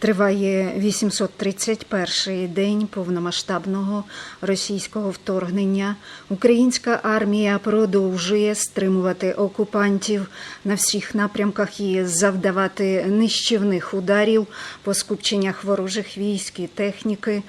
Триває 831-й день повномасштабного російського вторгнення. Українська армія продовжує стримувати окупантів на всіх напрямках і завдавати нищівних ударів по скупченнях ворожих військ і техніки.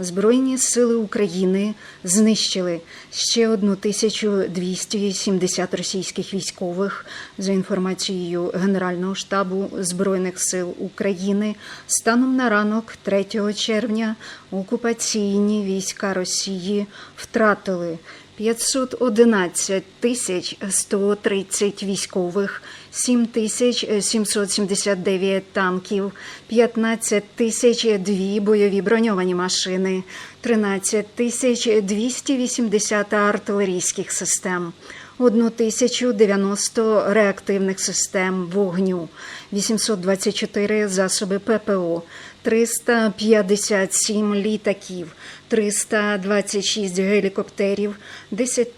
Збройні сили України знищили ще 1270 російських військових. За інформацією Генерального штабу Збройних сил України, станом на ранок 3 червня окупаційні війська Росії втратили 511 тисяч 130 військових, 7 тисяч 779 танків, 15 тисяч 2 бойові броньовані машини, 13 тисяч 280 артилерійських систем. 1090 реактивних систем вогню, 824 засоби ППО, 357 літаків, 326 гелікоптерів, 10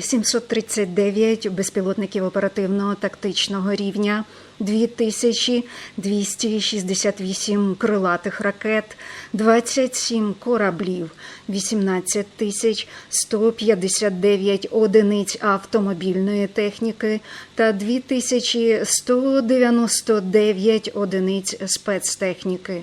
739 безпілотників оперативного тактичного рівня, 2268 крилатих ракет, 27 кораблів, 18 тисяч 159 одиниць автомобільної техніки та 2199 одиниць спецтехніки.